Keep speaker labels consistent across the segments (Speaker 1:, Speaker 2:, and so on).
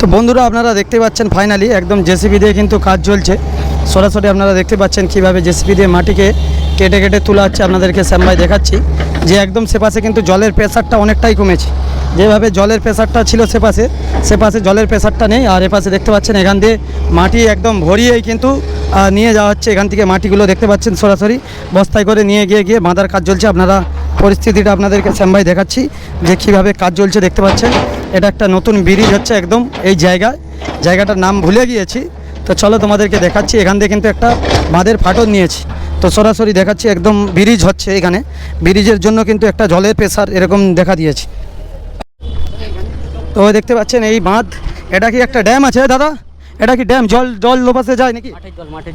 Speaker 1: তো বন্ধুরা, আপনারা দেখতে পাচ্ছেন ফাইনালি একদম জেসিবি দিয়ে কিন্তু কাজ চলছে। সরাসরি আপনারা দেখতে পাচ্ছেন কীভাবে জেসিবি দিয়ে মাটিকে কেটে কেটে তোলা হচ্ছে, আপনাদেরকে শ্যামভাই দেখাচ্ছি। যে একদম সে পাশে কিন্তু জলের প্রেশারটা অনেকটাই কমেছে। যেভাবে জলের প্রেশারটা ছিল সে পাশে সে পাশে জলের প্রেশারটা নেই, আর এ পাশে দেখতে পাচ্ছেন এখান দিয়ে মাটি একদম ভরিয়েই কিন্তু নিয়ে যাওয়া হচ্ছে। এখান থেকে মাটিগুলো দেখতে পাচ্ছেন সরাসরি বস্তায় করে নিয়ে গিয়ে গিয়ে বাঁধার কাজ চলছে। আপনারা পরিস্থিতিটা আপনাদেরকে শ্যামভাই দেখাচ্ছি, যে কীভাবে কাজ চলছে দেখতে পাচ্ছেন। এটা একটা নতুন ব্রিজ হচ্ছে একদম এই জায়গায় জায়গাটার নাম ভুলে গিয়েছি। তো চলো তোমাদেরকে দেখাচ্ছি। এখান থেকে কিন্তু একটা বাঁধের ফাটল নিয়েছি। তো সরাসরি দেখাচ্ছি একদম ব্রিজ হচ্ছে এখানে। ব্রিজের জন্য কিন্তু একটা জলের প্রেশার এরকম দেখা দিয়েছি। তো দেখতে পাচ্ছেন এই বাঁধ। এটা কি একটা ড্যাম আছে দাদা? এটা কি ড্যাম? জল জল লোপাসে যায় নাকি?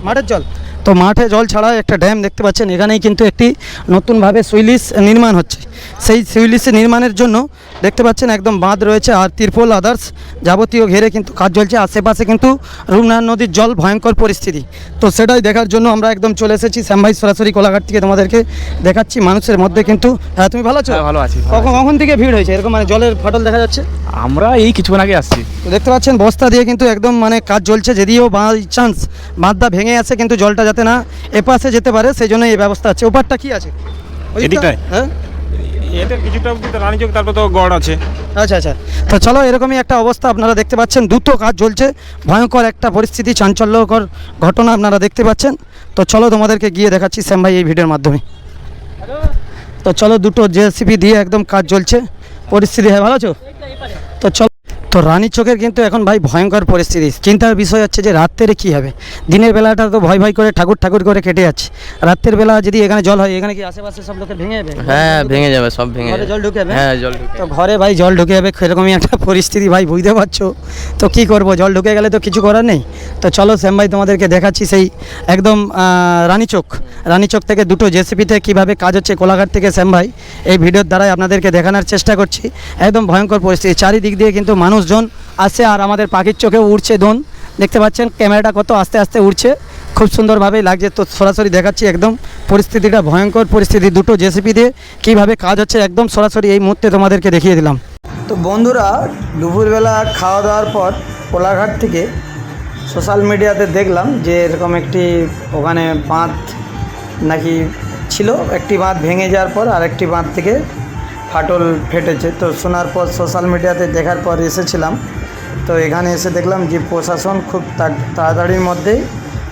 Speaker 1: মাঠের জল তো মাঠে জল ছাড়া একটা ড্যাম দেখতে পাচ্ছেন। এখানেই কিন্তু একটি নতুনভাবে সুইলিশ নির্মাণ হচ্ছে। সেই সুইলিশ নির্মাণের জন্য দেখতে পাচ্ছেন একদম বাঁধ রয়েছে আর তিরপল আদার্স যাবতীয় ঘেরে কিন্তু কাজ চলছে। আশেপাশে কিন্তু রূপনারায়ণ নদীর জল ভয়ঙ্কর পরিস্থিতি। তো সেটাই দেখার জন্য আমরা একদম চলে এসেছি শ্যামভাই সরাসরি কোলাঘাট থেকে তোমাদেরকে দেখাচ্ছি। মানুষের মধ্যে কিন্তু হ্যাঁ তুমি ভালো আছো?
Speaker 2: হ্যাঁ, ভালো আছি,
Speaker 1: কখন কখন থেকে ভিড় হয়েছে? এরকম মানে জলের ফাটল দেখা যাচ্ছে?
Speaker 2: আমরা এই কিছুক্ষণ আগে আসছি।
Speaker 1: দেখতে পাচ্ছেন বস্তা দিয়ে কিন্তু একদম মানে কাজ চলছে। যদিও বাই চান্স বাঁধটা ভেঙে আছে কিন্তু জলটা যাতে না এপাশে যেতে পারে সেই জন্য এই ব্যবস্থা আছে। ওপারটা কি আছে?
Speaker 2: এদিকটায়?
Speaker 1: হ্যাঁ?
Speaker 2: এদের কিছুটা রানীচক তারপর তো গড় আছে।
Speaker 1: আচ্ছা আচ্ছা। তো চলো, এরকমই একটা অবস্থা আপনারা দেখতে পাচ্ছেন। দ্রুত কাজ চলছে। ভয়ঙ্কর একটা পরিস্থিতি, চাঞ্চল্যকর ঘটনা আপনারা দেখতে পাচ্ছেন। তো চলো, তোমাদেরকে গিয়ে দেখাচ্ছি শ্যাম ভাই এই ভিডিওর মাধ্যমে। তো চলো, দুটো জেসিপি দিয়ে একদম কাজ চলছে। পরিস্থিতি হ্যাঁ ভালো আছো? তো চলো। তো রানী চোখের কিন্তু এখন ভাই ভয়ঙ্কর পরিস্থিতি। চিন্তার বিষয় হচ্ছে যে রাত্রে কী হবে? দিনের বেলাটা তো ভয় ভয় করে ঠাকুর ঠাকুর করে কেটে যাচ্ছে। রাত্রের বেলা যদি এখানে জল হয় এখানে কি আশেপাশে সব লোকের ভেঙে যাবে?
Speaker 3: হ্যাঁ ভেঙে যাবে সব ভেঙে যাবে।
Speaker 1: জল ঢুকে যাবে
Speaker 3: হ্যাঁ জল ঢুকে
Speaker 1: তো ঘরে ভাই জল ঢুকে যাবে সেরকমই একটা পরিস্থিতি ভাই বুঝতে পারছ? তো কি করব? জল ঢুকে গেলে তো কিছু করার নেই। তো চলো শ্যাম ভাই তোমাদেরকে দেখাচ্ছি সেই একদম আহ, রানীচক রানীচক থেকে দুটো জেসিপিতে কীভাবে কাজ হচ্ছে কোলাঘাট থেকে শ্যাম ভাই এই ভিডিওর দ্বারাই আপনাদেরকে দেখানোর চেষ্টা করছি। একদম ভয়ঙ্কর পরিস্থিতি। চারিদিক দিয়ে কিন্তু মানুষজন আসছে আর আমাদের পাখির চোখে উড়ছে দোন দেখতে পাচ্ছেন, ক্যামেরাটা কত আস্তে আস্তে উড়ছে। খুব সুন্দরভাবেই লাগছে। তো সরাসরি দেখাচ্ছি একদম পরিস্থিতিটা, ভয়ঙ্কর পরিস্থিতি দুটো জেসিপি দিয়ে কীভাবে কাজ হচ্ছে একদম সরাসরি এই মুহূর্তে তোমাদেরকে দেখিয়ে দিলাম। তো বন্ধুরা, দুপুরবেলা খাওয়া দাওয়ার পর কোলাঘাট থেকে সোশ্যাল মিডিয়াতে দেখলাম যে এরকম একটি ওখানে বাঁধ নাকি ছিল। একটি বাঁধ ভেঙে যাওয়ার পর আরেকটি বাঁধ থেকে ফাটল ফেটেছে। তো শোনার পর সোশ্যাল মিডিয়াতে দেখার পর এসেছিলাম। তো এখানে এসে দেখলাম যে প্রশাসন খুব তাড়াতাড়ির মধ্যেই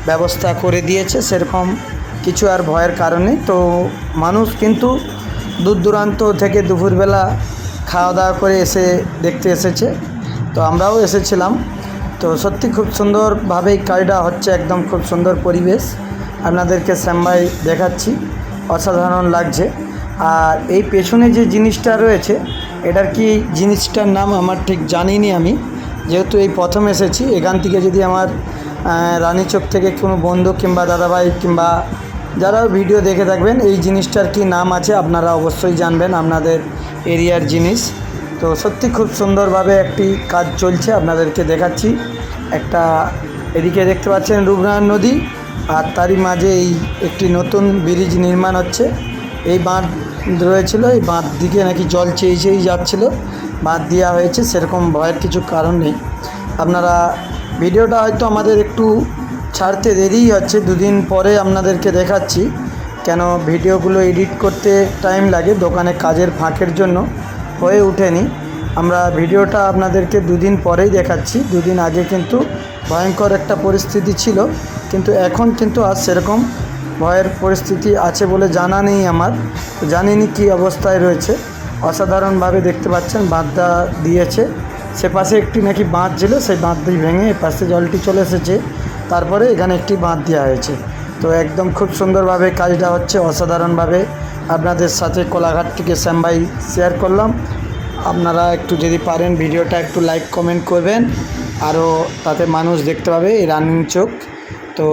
Speaker 1: ব্যবস্থা করে দিয়েছে। সেরকম কিছু আর ভয়ের কারণে তো মানুষ কিন্তু দূর দূরান্ত থেকে দুপুরবেলা খাওয়া দাওয়া করে এসে দেখতে এসেছে। তো আমরাও এসেছিলাম। তো সত্যি খুব সুন্দরভাবেই কাজটা হচ্ছে। একদম খুব সুন্দর পরিবেশ। আপনাদেরকে শ্যামভাই দেখাচ্ছি। অসাধারণ লাগছে। আর এই পেছনে যে জিনিসটা রয়েছে, এটার কি জিনিসটার নাম আমার ঠিক জানিনি আমি। যেহেতু এই প্রথম এসেছি, এখান থেকে যদি আমার রানীচক থেকে কোনো বন্ধু কিংবা দাদাভাই কিংবা যারা ভিডিও দেখে থাকবেন, এই জিনিসটার কি নাম আছে আপনারা অবশ্যই জানবেন আপনাদের এরিয়ার জিনিস। তো সত্যি খুব সুন্দরভাবে একটি কাজ চলছে, আপনাদেরকে দেখাচ্ছি। একটা এদিকে দেখতে পাচ্ছেন রূপনারায়ণ নদী, আর তারই মাঝে এই একটি নতুন ব্রিজ নির্মাণ হচ্ছে। এই বাঁধ রয়েছিল, এই বাঁধ দিকে নাকি জল চেয়ে চেয়েই যাচ্ছিল। বাঁধ দেওয়া হয়েছে, সেরকম ভয়ের কিছু কারণ নেই। আপনারা ভিডিওটা হয়তো আমাদের একটু ছাড়তে দেরিই হচ্ছে, দুদিন পরে আপনাদেরকে দেখাচ্ছি। কেন ভিডিওগুলো এডিট করতে টাইম লাগে, দোকানে কাজের ফাঁকের জন্য হয়ে ওঠেনি। আমরা ভিডিওটা আপনাদেরকে দুদিন পরেই দেখাচ্ছি। দুদিন আগে কিন্তু ভয়ঙ্কর একটা পরিস্থিতি ছিল, কিন্তু এখন কিন্তু আর সেরকম ভয়ের পরিস্থিতি আছে বলে জানা নেই আমার। জানিনি কী অবস্থায় রয়েছে। অসাধারণভাবে দেখতে পাচ্ছেন, বাঁধটা দিয়েছে। সে পাশে একটি নাকি বাঁধ ছিল, সেই বাঁধটি ভেঙে পাশে জলটি চলে এসেছে। তারপরে এখানে একটি বাঁধ দেওয়া হয়েছে। তো একদম খুব সুন্দরভাবে কাজটা হচ্ছে, অসাধারণভাবে। আপনাদের সাথে কোলাঘাট থেকে শ্যামবাই শেয়ার করলাম। আপনারা একটু যদি পারেন ভিডিওটা একটু লাইক কমেন্ট করবেন। আরও তাতে মানুষ দেখতে পাবে, এই রানিং চোখ। তো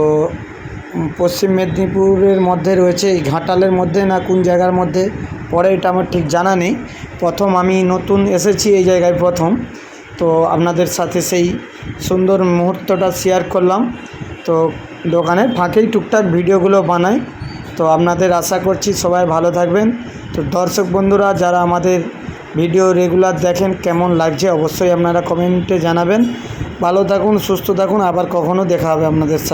Speaker 1: পশ্চিম মেদিনীপুরের মধ্যে রয়েছে, এই ঘাটালের মধ্যে না কোন জায়গার মধ্যে? পরে এটা আমার ঠিক জানা নেই। প্রথম আমি নতুন এসেছি এই জায়গায় প্রথম। তো আপনাদের সাথে সেই সুন্দর মুহূর্তটা শেয়ার করলাম। তো দোকানের ফাঁকেই টুকটাক ভিডিওগুলো বানাই। তো আপনাদের আশা করছি সবাই ভালো থাকবেন। তো দর্শক বন্ধুরা, যারা আমাদের ভিডিও রেগুলার দেখেন, কেমন লাগছে অবশ্যই আপনারা কমেন্টে জানাবেন। ভালো থাকুন, সুস্থ থাকুন, আবার কখনো দেখা হবে আপনাদের সাথে।